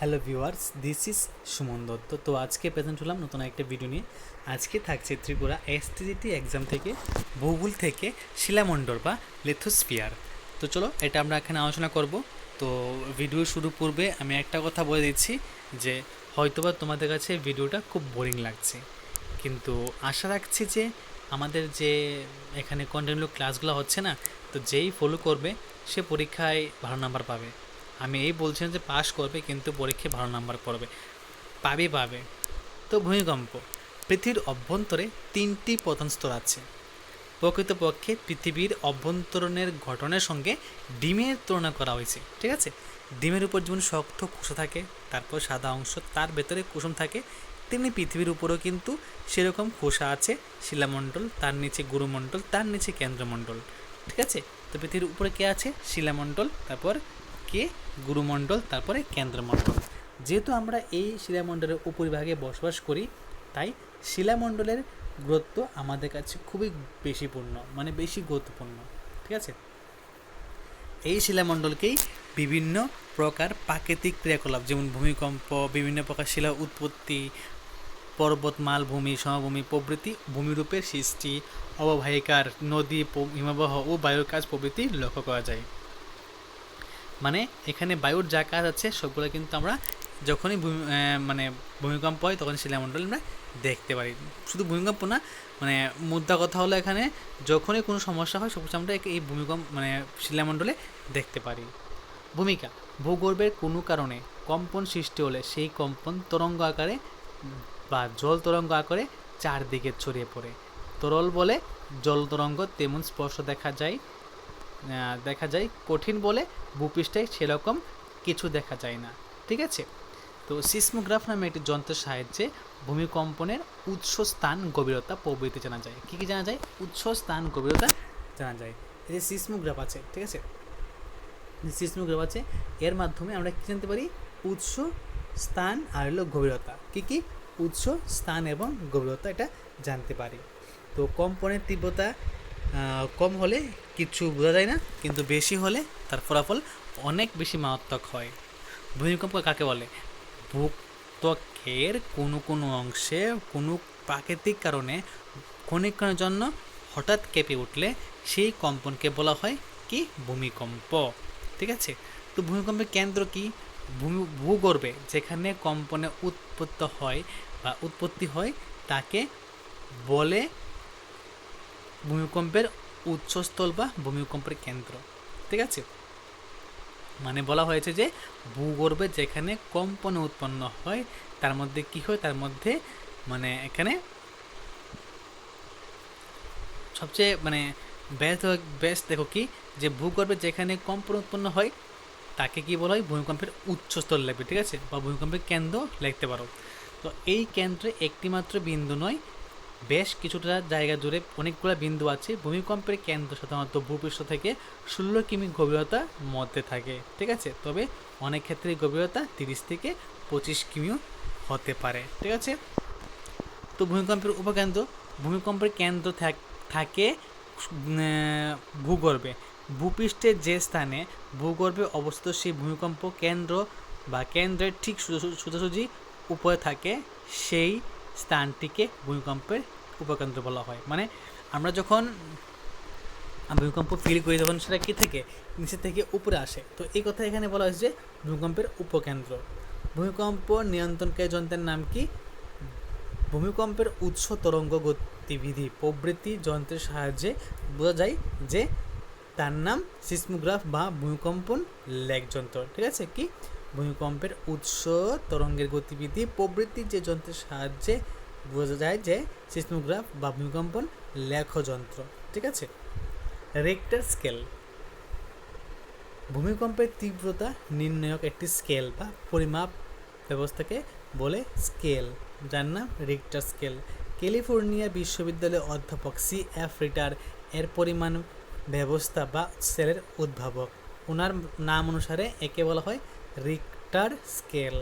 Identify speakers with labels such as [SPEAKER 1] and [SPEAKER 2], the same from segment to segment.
[SPEAKER 1] Hello viewers, this is Suman Dutta. তো আজকে present হলাম নতুন একটা ভিডিও নিয়ে। আজকে থাকছে ত্রিপুরা এসটিজিটি এক্সাম থেকে ভূগোল থেকে শিলামণ্ডল বা লিথোস্ফিয়ার। তো চলো, এটা আমরা এখানে আলোচনা করব। তো ভিডিও শুরু পূর্বে আমি একটা কথা বলে দিচ্ছি যে, হয়তোবা তোমাদের কাছে ভিডিওটা খুব বোরিং লাগছে। কিন্তু আশা রাখছি যে, আমাদের যে এখানে কন্টিনিউ ক্লাসগুলো হচ্ছে না, তো যেই ফলো করবে, সে পরীক্ষায় ভালো নাম্বার পাবে। আমি এই বলছি না যে পাশ করবে কিন্তু পরীক্ষায় ভালো নাম্বার করবে পাবে পাবে। তো ভূমিকম্প, পৃথিবীর অভ্যন্তরে তিনটি প্রধান স্তর আছে। প্রকৃতপক্ষে পৃথিবীর অভ্যন্তরণের ঘটনার সঙ্গে ডিমের তুলনা করা হয়েছে, ঠিক আছে? ডিমের উপর যেমন শক্ত কুসা থাকে, তারপর সাদা অংশ, তার ভেতরে কুসুম থাকে, তেমনি পৃথিবীর উপরেও কিন্তু সেরকম খোসা আছে, শিলামণ্ডল, তার নিচে গুরুমণ্ডল, তার নিচে কেন্দ্রমণ্ডল, ঠিক আছে? তো পৃথিবীর উপরে কে আছে? শিলামণ্ডল, তারপর কে? গুরুমণ্ডল, তারপরে কেন্দ্রমণ্ডল। যেহেতু আমরা এই শিলামণ্ডলের উপরিভাগে বসবাস করি, তাই শিলামণ্ডলের গুরুত্ব আমাদের কাছে খুবই বেশিপূর্ণ মানে বেশি গুরুত্বপূর্ণ, ঠিক আছে? এই শিলামণ্ডলকেই বিভিন্ন প্রকার প্রাকৃতিক ক্রিয়াকলাপ, যেমন ভূমিকম্প, বিভিন্ন প্রকার শিলা উৎপত্তি পর্বত মালভূমি সমভূমি, প্রভৃতি ভূমিরূপের সৃষ্টি, অববাহিকার নদী, হিমবাহ ও বায়ুর কাজ প্রভৃতি লক্ষ্য করা যায়। মানে এখানে বায়ুর যা কাজ আছে, সবগুলো কিন্তু আমরা যখনই ভূমি মানে ভূমিকম্প হয় তখন শিলামণ্ডল আমরা দেখতে পারি। শুধু ভূমিকম্প না মানে মুদ্রা কথা হলো এখানে, যখনই কোনো সমস্যা হয় সবকিছু আমরা এই ভূমিকম্প মানে শিলামণ্ডলে দেখতে পারি। ভূমিকা, ভূগর্ভের কোনো কারণে কম্পন সৃষ্টি হলে সেই কম্পন তরঙ্গ আকারে বা জল তরঙ্গ আকারে চারদিকে ছড়িয়ে পড়ে। তরল বলে জল তরঙ্গ তেমন স্পর্শ দেখা যায় দেখা যায় কঠিন বলে ভূপৃষ্ঠে সেরকম কিছু দেখা যায় না, ঠিক আছে? তো সিসমোগ্রাফ নামে একটি যন্ত্রের সাহায্যে ভূমিকম্পনের উৎস, স্থান, গভীরতা প্রভৃতি জানা যায়। কী কী জানা যায়? উৎস, স্থান, গভীরতা জানা যায়। এই যে সিসমোগ্রাফ আছে, ঠিক আছে? সিসমোগ্রাফ আছে, এর মাধ্যমে আমরা কী জানতে পারি? উৎস, স্থান আর হলো গভীরতা। কী কী? উৎস, স্থান এবং গভীরতা এটা জানতে পারি। তো কম্পনের তীব্রতা কম হলে কিছু বোঝা যায় না, কিন্তু বেশি হলে তার ফলাফল অনেক বেশি মারাত্মক হয়। ভূমিকম্প কাকে বলে? ভূত্বকের কোনো কোনো অংশে কোনো প্রাকৃতিক কারণে ক্ষণিক্ষণের জন্য হঠাৎ কেঁপে উঠলে সেই কম্পনকে বলা হয় কি? ভূমিকম্প। ঠিক আছে? তো ভূমিকম্পের কেন্দ্র কি? ভূমি, ভূগর্ভে যেখানে কম্পনে উৎপত্তি হয় বা উৎপত্তি হয়, তাকে বলে ভূমিকম্পের উৎসস্থল বা ভূমিকম্পের কেন্দ্র, ঠিক আছে? মানে বলা হয়েছে যে ভূগর্ভে যেখানে কম্পন উৎপন্ন হয়, তার মধ্যে কি হয়? তার মধ্যে মানে এখানে সবচেয়ে মানে বেস্ট বেস্ট দেখো কি? যে ভূগর্ভে যেখানে কম্পন উৎপন্ন হয়, তাকে কি বলা হয়? ভূমিকম্পের উচ্চস্তর লাগবে, ঠিক আছে? বা ভূমিকম্পের কেন্দ্র লিখতে পারো। তো এই কেন্দ্রে একটি মাত্র বিন্দু নয় বেশ কিছুটা জায়গা জুড়ে অনেকগুলো বিন্দু আছে। ভূমিকম্পের কেন্দ্র সাধারণত ভূপৃষ্ঠ থেকে ষোলো কিমি গভীরতার মধ্যে থাকে, ঠিক আছে? তবে অনেক ক্ষেত্রে গভীরতা তিরিশ থেকে পঁচিশ কিমিও হতে পারে, ঠিক আছে? তো ভূমিকম্পের উপকেন্দ্র, ভূমিকম্পের কেন্দ্র থাক- ভূগর্ভে। ভূপৃষ্ঠের যে স্থানে ভূগর্ভে অবস্থিত সেই ভূমিকম্প কেন্দ্র বা কেন্দ্রের ঠিক সোজা- সোজাসুজি উপরে থাকে, সেই স্থানটিকে ভূমিকম্পের উপকেন্দ্র বলা হয়। মানে আমরা যখন ভূমিকম্প ফিল করি তখন সেটা কী থেকে? নিচে থেকে উপরে আসে। তো এই কথা এখানে বলা হয়েছে যে ভূমিকম্পের উপকেন্দ্র। ভূমিকম্প নিয়ন্ত্রণকারী যন্ত্রের নাম কি? ভূমিকম্পের উৎস তরঙ্গ গতিবিধি। প্রবৃত্তি যন্ত্রের সাহায্যে বোঝা যায় যে তার নাম সিসমোগ্রাফ বা ভূমিকম্পন লেগ যন্ত্র। ঠিক আছে? কি? ভূমিকম্পের উৎস, তরঙ্গের গতিবিধি প্রবৃত্তি যে যন্ত্রের সাহায্যে বোঝা যায় যে সিসমোগ্রাফ বা ভূমিকম্পন লেখ যন্ত্র ঠিক আছে? রেক্টার স্কেল ভূমিকম্পের তীব্রতা নির্ণায়ক একটি স্কেল বা পরিমাপ ব্যবস্থাকে বলে স্কেল যার নাম রিক্টার স্কেল ক্যালিফোর্নিয়া বিশ্ববিদ্যালয়ের অধ্যাপক সি এফ রিটার এর পরিমাণ ব্যবস্থা বা সেলের উদ্ভাবক। ওনার নাম অনুসারে একে বলা হয় রিক্টার স্কেল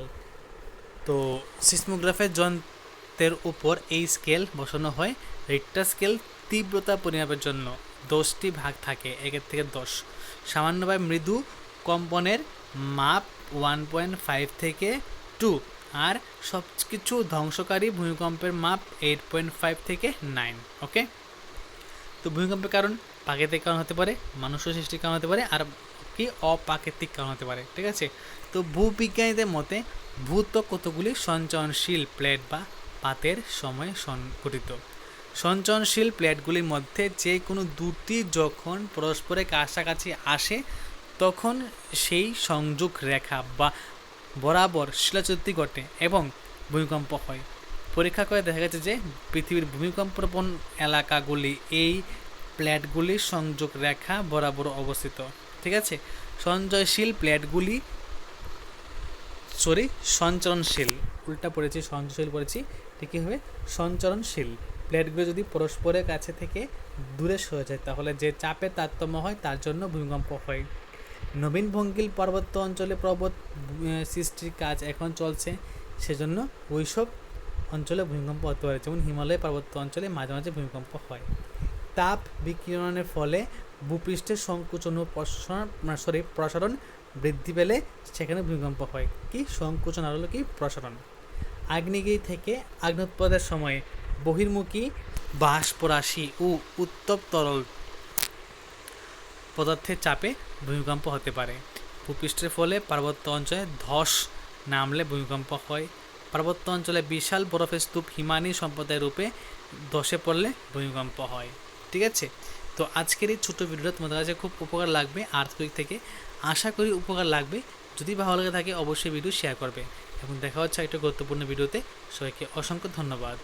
[SPEAKER 1] তো সিসমোগ্রাফের যন্ত্রের উপর এই স্কেল বসানো হয়। রিক্টার স্কেল তীব্রতা পরিমাপের জন্য দশটি ভাগ থাকে, একের থেকে দশ। সামান্যভাবে মৃদু কম্পনের মাপ ওয়ান পয়েন্ট ফাইভ থেকে টু আর সব কিছু ধ্বংসকারী ভূমিকম্পের মাপ এইট পয়েন্ট ফাইভ থেকে নাইন ওকে তো ভূমিকম্পের কারণ প্রাকৃতিক কারণ হতে পারে, মানুষের সৃষ্টির কারণ হতে পারে, আর কি অপ্রাকৃতিক কারণ হতে পারে, ঠিক আছে? তো ভূবিজ্ঞানীদের মতে, ভূত কতগুলি সঞ্চয়নশীল প্লেট বা পাতের সময় সংঘটিত? সঞ্চয়নশীল প্লেটগুলির মধ্যে যে কোনো দুটি যখন পরস্পরের কাছাকাছি আসে, তখন সেই সংযোগ রেখা বা বরাবর শিলাচ্যুতি ঘটে এবং ভূমিকম্প হয়। পরীক্ষা করে দেখা গেছে যে পৃথিবীর ভূমিকম্পপ্রবণ এলাকাগুলি এই প্লেটগুলির সংযোগ রেখা বরাবর অবস্থিত, ঠিক আছে? সঞ্চয়শীল প্লেটগুলি সরি সঞ্চরণশীল, উল্টা পড়েছি, সঞ্চয়শীল পড়েছি ঠিকই হবে? সঞ্চরণশীল। প্লেটগুলো যদি পরস্পরের কাছে থেকে দূরে সরে যায়, তাহলে যে চাপের তারতম্য হয়, তার জন্য ভূমিকম্প হয়। নবীন ভঙ্গিল পার্বত্য অঞ্চলে পর্বত সৃষ্টির কাজ এখন চলছে, সেজন্য ওইসব অঞ্চলে ভূমিকম্প হতে পারে, যেমন হিমালয় পার্বত্য অঞ্চলে মাঝে মাঝে ভূমিকম্প হয়। তাপ বিকিরণের ফলে ভূপৃষ্ঠের সংকোচন ও প্রসারণ সরি প্রসারণ বৃদ্ধি পেলে সেখানে ভূমিকম্প হয়। কি? সংকোচন আর হলো কি? প্রসারণ। আগ্নেয়গিরি থেকে আগ্নোৎপাদের সময় বহির্মুখী বাষ্পরাশি ও উত্তপ্ত তরল পদার্থের চাপে ভূমিকম্প হতে পারে। ভূপৃষ্ঠের ফলে পার্বত্য অঞ্চলে ধস নামলে ভূমিকম্প হয়। পার্বত্য অঞ্চলে বিশাল বরফের স্তূপ হিমানি সম্প্রদায় রূপে ধসে পড়লে ভূমিকম্প হয়। ঠিক আছে? তো আজকের এই ছোটো ভিডিওটা তোমাদের কাছে খুব উপকার লাগবে আর্থকুইক থেকে। আশা করি উপকার লাগবে। যদি ভালো লাগে থাকে, অবশ্যই ভিডিও শেয়ার করবে। এবং দেখা হচ্ছে একটা গুরুত্বপূর্ণ ভিডিওতে সবাইকে অসংখ্য ধন্যবাদ।